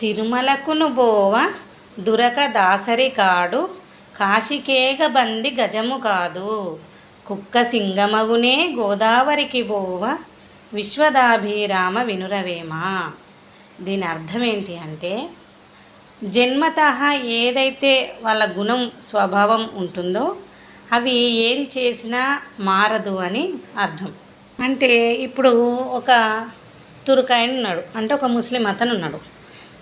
తిరుమలకును బోవ దురక దాసరి కాడు కాశికేగ బంది గజము కాదు. కుక్క సింగమగునే గోదావరికి బోవ విశ్వదాభిరామ వినురవేమ. దీని అర్థం ఏంటి అంటే జన్మత ఏదైతే వాళ్ళ గుణం స్వభావం ఉంటుందో అవి ఏం చేసినా మారదు అని అర్థం. అంటే ఇప్పుడు ఒక తురుకాయన ఉన్నాడు అంటే ఒక ముస్లిం అతను ఉన్నాడు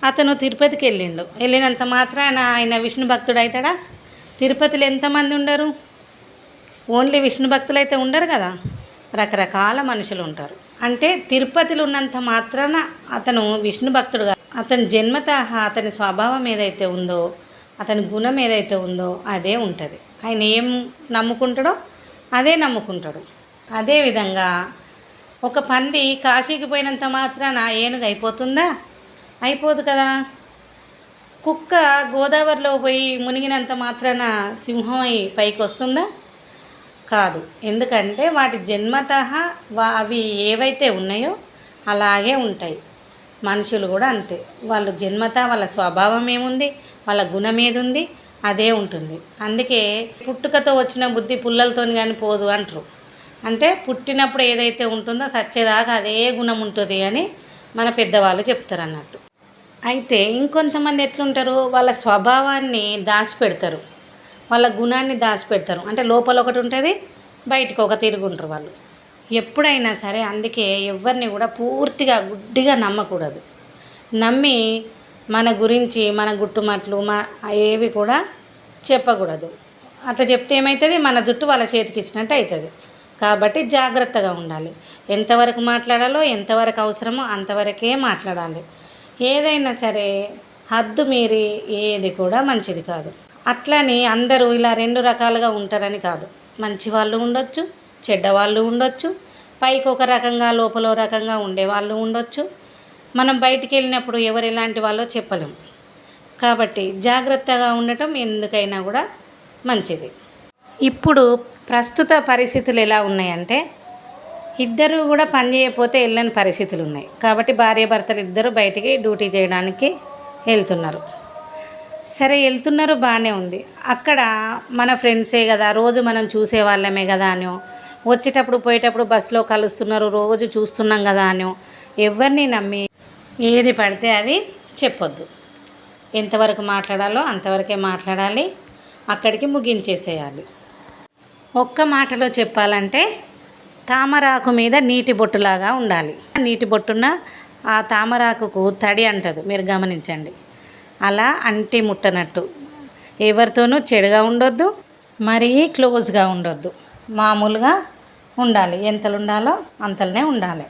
అతను తిరుపతికి వెళ్ళిండు. వెళ్ళినంత మాత్రాన ఆయన విష్ణు భక్తుడు అవుతాడా తిరుపతిలో ఎంతమంది ఉండరు? ఓన్లీ విష్ణు భక్తులు అయితే ఉండరు కదా? రకరకాల మనుషులు ఉంటారు. అంటే తిరుపతిలో ఉన్నంత మాత్రాన అతను విష్ణు భక్తుడుగా అతని జన్మత అతని స్వభావం ఏదైతే ఉందో అతని గుణం ఏదైతే ఉందో అదే ఉంటుంది. ఆయన ఏం నమ్ముకుంటాడో అదే నమ్ముకుంటాడు. అదేవిధంగా ఒక పంది కాశీకి పోయినంత మాత్రాన ఏనుగు అయిపోతుందా? అయిపోదు కదా. కుక్క గోదావరిలో పోయి మునిగినంత మాత్రాన సింహం అయి పైకి వస్తుందా కాదు. ఎందుకంటే వాటి జన్మత అవి ఏవైతే ఉన్నాయో అలాగే ఉంటాయి. మనుషులు కూడా అంతే. వాళ్ళ జన్మత వాళ్ళ స్వభావం ఏముంది? వాళ్ళ గుణం ఏదుంది? ఉంది అదే ఉంటుంది. అందుకే పుట్టుకతో వచ్చిన బుద్ధి పుల్లలతో కానీ పోదు అంటారు. అంటే పుట్టినప్పుడు ఏదైతే ఉంటుందో సచ్చేదాకా అదే గుణం ఉంటుంది అని మన పెద్దవాళ్ళు చెప్తారు అన్నట్టు అయితే ఇంకొంతమంది ఎట్లుంటారు? వాళ్ళ స్వభావాన్ని దాచిపెడతారు. వాళ్ళ గుణాన్ని దాచిపెడతారు. అంటే లోపల ఒకటి ఉంటుంది బయటకు ఒక తిరుగుంటారు వాళ్ళు. ఎప్పుడైనా సరే అందుకే ఎవరిని కూడా పూర్తిగా గుడ్డిగా నమ్మకూడదు. నమ్మి మన గురించి మన గుట్టుమట్లు మా ఏవి కూడా చెప్పకూడదు. అట్లా చెప్తే ఏమవుతుంది మన జుట్టు వాళ్ళ చేతికి ఇచ్చినట్టు అవుతుంది కాబట్టి జాగ్రత్తగా ఉండాలి. ఎంతవరకు మాట్లాడాలో ఎంతవరకు అవసరమో అంతవరకే మాట్లాడాలి. ఏదైనా సరే హద్దు మీరి ఏది కూడా మంచిది కాదు. అట్లని అందరూ ఇలా రెండు రకాలుగా ఉంటారని కాదు. మంచి వాళ్ళు ఉండొచ్చు చెడ్డ వాళ్ళు ఉండొచ్చు పైకి ఒక రకంగా లోపల ఒక రకంగా ఉండే వాళ్ళు ఉండొచ్చు. మనం బయటికి వెళ్ళినప్పుడు ఎవరు ఎలాంటి వాళ్ళో చెప్పలేం. కాబట్టి జాగ్రత్తగా ఉండటం ఎందుకైనా కూడా మంచిది. ఇప్పుడు ప్రస్తుత పరిస్థితులు ఎలా ఉన్నాయంటే ఇద్దరు కూడా పని చేయకపోతే వెళ్ళని పరిస్థితులు ఉన్నాయి కాబట్టి భార్య భర్తలు ఇద్దరు బయటికి డ్యూటీ చేయడానికి వెళ్తున్నారు. సరే వెళ్తున్నారు బాగానే ఉంది. అక్కడ మన ఫ్రెండ్సే కదా రోజు మనం చూసే వాళ్ళమే కదా అని వచ్చేటప్పుడు పోయేటప్పుడు బస్సులో కలుస్తున్నారు రోజు చూస్తున్నాం కదా అని ఎవరిని నమ్మి ఏది పడితే అది చెప్పొద్దు. ఎంతవరకు మాట్లాడాలో అంతవరకే మాట్లాడాలి. అక్కడికి ముగించేసేయాలి. ఒక్క మాటలో చెప్పాలంటే తామరాకు మీద నీటి బొట్టులాగా ఉండాలి. నీటి బొట్టున ఆ తామరాకుకు తడి అంటదు. మీరు గమనించండి. అలా అంటి ముట్టనట్టు. ఎవరితోనూ చెడుగా ఉండొద్దు మరీ క్లోజ్గా ఉండొద్దు. మామూలుగా ఉండాలి. ఎంతలు ఉండాలో అంతలనే ఉండాలి.